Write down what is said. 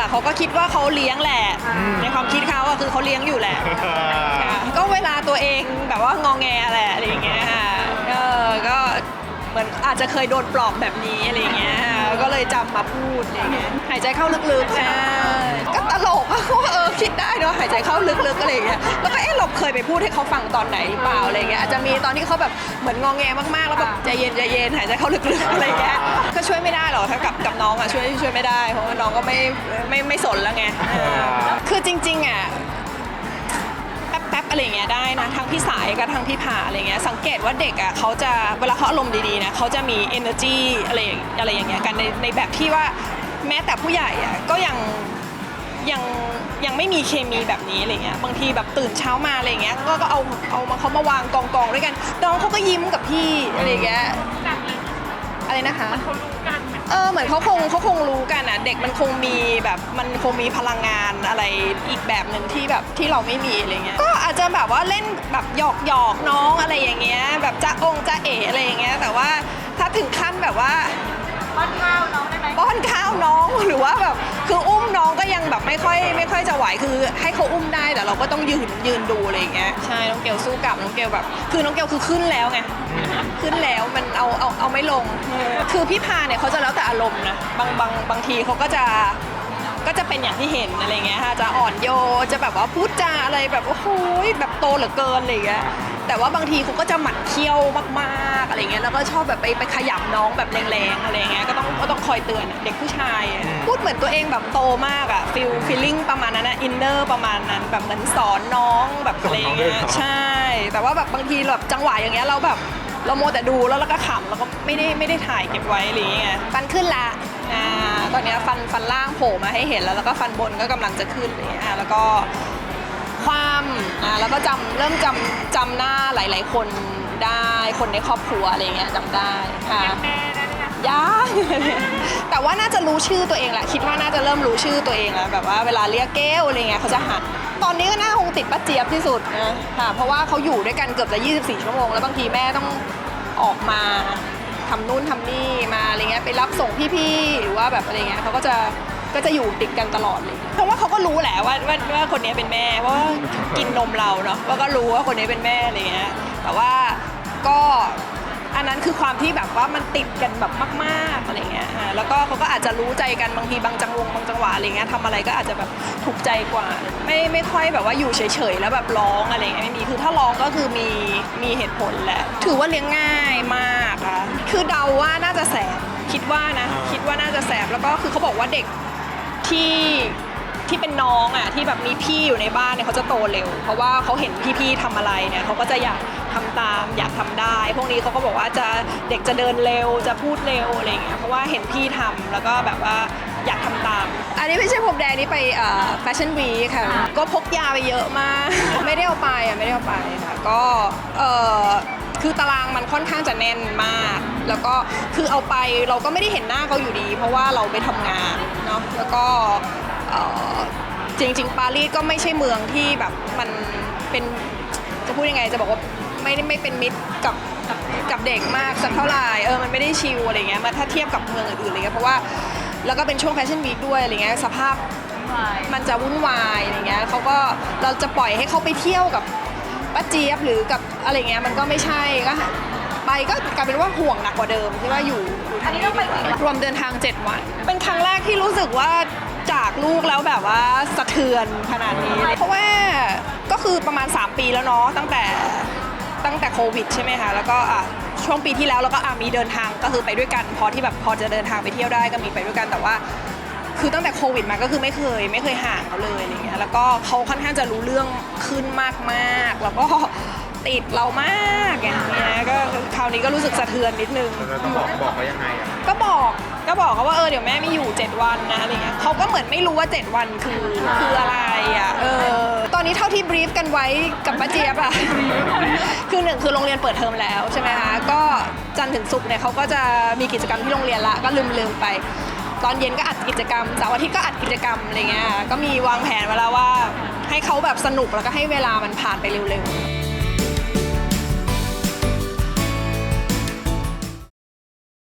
ค่ะเขาก็คิดว่าเขาเลี้ยงแหละ ในความคิดเขาอะคือเขาเลี้ยงอยู่แหละค่ะก็เวลาตัวเองแบบว่างองแงแหละอะไรอย่างเงี้ยค่ะก็ก็เหมือนอาจจะเคยโดนปลอบแบบนี้อะไรอย่างเงี้ยค่ะก็เลยจำมาพูดอะไรอย่างเงี้ยหายใจเข้าลึกๆอ่าก็ตลกอะว่าเออคิดได้เนาะหายใจเข้าลึกๆอะไรอย่างเงี้ยแล้วก็เอ๊ะเราเคยไปพูดให้เขาฟังตอนไหนหรือเปล่าอะไรอย่างเงี้ยอาจจะมีตอนที่เขาแบบเหมือนงองแงมากๆแล้วแบบใจเย็นใจเย็นหายใจเข้าลึกๆอะไรอย่างเงี้ยก็ช่ วยไม่ได้หรอกถ้ากับกับน้องอะช่วยช่วยไม่ได้ เพราะว่าน้องก็ไม่ไม่ไม่สนแล้วไงอ่าคือจริงๆอะแป๊บๆอะไรอย่างเงี้ยได้นะทั้งพี่สายกับทั้งพี่ผาอะไรเงี้ยสังเกตว่าเด็กอะเขาจะเวลาเขาอารมณ์ดีๆนะเขาจะมี energy อะไรอย่างอะไรอย่างเงี้ยกันในในแบบที่ว่าแม้แต่ผู้ใหญ่อะก็ยังยังยังไม่มีเคมีแบบนี้อะไรเงี้ยบางทีแบบตื่นเช้ามาอะไรเงี้ยก็ก็เอาเอามาเขามาวางกองกองๆด้วยกันน้องเขาก็ยิ้มกับพี่อะไรอย่างเงี้ย อะไรนะคะ เขารู้กันเหมือนเออเหมือนเขาคงเขาคงรู้กันอะเด็กมันคงมีแบบมันคงมีพลังงานอะไรอีกแบบหนึ่งที่แบบที่เราไม่มีอะไรเงี้ยก็อาจจะแบบว่าเล่นแบบหยอกหยอกน้องอะไรอย่างเงี้ยแบบจะองจะเออะไรอย่างเงี้ยแต่ว่าถ้าถึงขั้นแบบว่า ป้อนข้าวน้องได้ไหม น้องก็ยังแบบไม่ค่อยไม่ค่อยจะไหวคือให้เขาอุ้มได้แต่เราก็ต้องยืนยืนดูอะไรอย่างเงี้ยใช่น้องเกลสู้กลับน้องเกลแบบ คือน้องเกลคือขึ้นแล้วไงขึ้นแล้วมันเอาเอาเอาไม่ลง คือพี่พาเนี่ยเขาจะแล้วแต่อารมณ์นะบางบางบางทีเขาก็จะ ก็จะเป็นอย่างที่เห็นอะไรเงี้ยค่ะจะอ่อนโยนจะแบบว่าพูดจาอะไรแบบโอ้โหแบบโตเหลือเกินอะไรเงี้ยแต่ว่าบางทีเขาก็จะหมั่นเคี้ยวมากๆอะไรเงี้ยแล้วก็ชอบแบบไปไปขยำน้องแบบแรงๆอะไรเงี้ยก็ต้องก็ต้องคอยเตือนเด็กผู้ชายอะพูดเหมือนตัวเองแบบโตมากอะฟิลฟีลลิ่งประมาณนั้นนะอินเนอร์ประมาณนั้นแบบเหมือนสอนน้องแบบอะไรเงี้ยใช่ แต่ว่าแบบบางทีแบบจังหวะอย่างเงี้ยเราแบบ เราโมวแต่ดูแล้วเราก็ขำแล้วก็ไม่ได้ไม่ได้ถ่ายเก็บไว้อะไรอย่างเงี้ยฟันขึ้นละอ่าตอนเนี้ยฟันฟันล่างโผล่มาให้เห็นแล้ว แล้วก็ฟันบนก็กำลังจะขึ้นอะไรอย่างเลยอะแล้วก็ความอ่าแล้วก็จำเริ่มจำจำหน้าหลาย ๆ คนได้คนในครอบครัวอะไรอย่างเงี้ยจำได้อ่าแม่ ยังแต่ว่าน่าจะรู้ชื่อตัวเองแหละ คิดว่าน่าจะเริ่มรู้ชื่อตัวเองแล้วแบบว่าเวลาเรียกเก้วอะไรเงี้ยเขาจะหันตอนนี้ก็น่าคงติดป้าเจี๊ยบที่สุดนะค่ะ เพราะว่าเขาอยู่ด้วยกันเกือบจะ 24 ชั่วโมง แล้วบางทีแม่ต้องออกมาทำนู่นทำนี่มาอะไรเงี้ยไปรับส่งพี่ๆหรือว่าแบบอะไรเงี้ยเขาก็จะก็จะอยู่ติดกันตลอดเลย เพราะว่าเขาก็รู้แหละว่าว่าว่าคนนี้เป็นแม่ เพราะว่ากินนมเราเนาะว่าก็รู้ว่าคนนี้เป็นแม่อะไรเงี้ยแต่ว่าก็ อันนั้นคือความที่แบบว่ามันติดกันแบบมากๆอะไรเงี้ยอ่าแล้วก็เขาก็อาจจะรู้ใจกันบางทีบางจังหวงบางจังหวะอะไรเงี้ยทำอะไรก็อาจจะแบบถูกใจกว่า ไม่ไม่ค่อยแบบว่าอยู่เฉยๆแล้วแบบร้องอะไรเงี้ยไม่มีคือถ้าร้องก็คือมีมีเหตุผลแหละถือว่าเลี้ยงง่ายมากอะคือเดาว่าน่าจะแสบคิดว่านะคิดว่าน่าจะแสบแล้วก็คือเขาบอกว่าเด็กที่ ที่เป็นน้องอะที่แบบมีพี่อยู่ในบ้านเนี่ยเขาจะโตเร็ว เพราะว่าเขาเห็นพี่ๆทำอะไรเนี่ยเขาก็จะอยากทำตามอยากทำได้ พวกนี้เขาก็บอกว่าจะเด็กจะเดินเร็วจะพูดเร็วอะไรอย่างเงี้ยเพราะว่าเห็นพี่ทำแล้วก็แบบว่าอยากทำตาม อันนี้ไม่ใช่ผมแดงนี่ไปแฟชั่นวีค่ะ ก็พกยาไปเยอะมาก ไม่ได้เอาไปอะไม่ได้เอาไปค่ะก็เออคือตารางมันค่อนข้างจะแน่นมาก แล้วก็คือเอาไปเราก็ไม่ได้เห็นหน้าเขาอยู่ดี เพราะว่าเราไปทำงานเนาะแล้วก็ เอ่อจริง ๆ ปารีสก็ไม่ใช่เมืองที่แบบมันเป็นจะพูดยังไงจะบอกว่าไม่ได้ไม่เป็นมิตรกับกับเด็กมากสักเท่าไหร่เออมันไม่ได้ชิลอะไรเงี้ยมาถ้าเทียบกับเมืองอื่นๆอะไรเงี้ยเพราะว่าแล้วก็เป็นช่วงแฟชั่นวีคด้วยอะไรเงี้ยสภาพมันจะวุ่นวายอะไรเงี้ยเขาก็เราจะปล่อยให้เขาไปเที่ยวกับป้าเจี๊ยบหรือกับอะไรเงี้ยมันก็ไม่ใช่ก็ไปก็กลายเป็นว่าห่วงหนักกว่าเดิมที่ว่าอยู่อยู่ทางนี้ดีกว่ารวมเดินทาง 7 วัน เป็นครั้งแรกที่รู้สึกว่า จากลูกแล้วแบบว่าสะเทือนขนาดนี้ เพราะว่าก็คือประมาณ 3 ปีแล้วเนาะตั้งแต่ตั้งแต่โควิดใช่ไหมคะแล้วก็อะช่วงปีที่แล้วเราก็อะมีเดินทางก็คือไปด้วยกัน พอที่แบบพอจะเดินทางไปเที่ยวได้ก็มีไปด้วยกันแต่ว่า คือตั้งแต่โควิดมาก็คือไม่เคยไม่เคยห่างเขาเลยอะไรเงี้ยแล้วก็เขาค่อนข้างจะรู้เรื่องขึ้นมากๆ แล้วก็ติดเรามากอย่างเงี้ยก็คราวนี้ก็รู้สึกสะเทือนนิดนึง เราต้องบอกบอกเขายังไงอะก็บอก ก็บอกเขาว่าเออเดี๋ยวแม่ไม่อยู่ 7 วันนะอะไรเงี้ยเขาก็เหมือนไม่รู้ว่า 7 วันคือคืออะไรอะเออตอนนี้เท่าที่บรีฟกันไว้กับป้าเจี๊ยบอะคือหนึ่งคือโรงเรียนเปิดเทอมแล้วใช่ไหมคะก็จันทร์ถึงศุกร์เนี่ยเขาก็จะมีกิจกรรมที่โรงเรียนละก็ลืมลืมๆไปตอนเย็นก็อัดกิจกรรมเสาร์อาทิตย์ก็อัดกิจกรรมอะไรเงี้ย ก็มีวางแผนไว้แล้วว่าให้เขาแบบสนุกแล้วก็ให้เวลามันผ่านไปเร็วๆ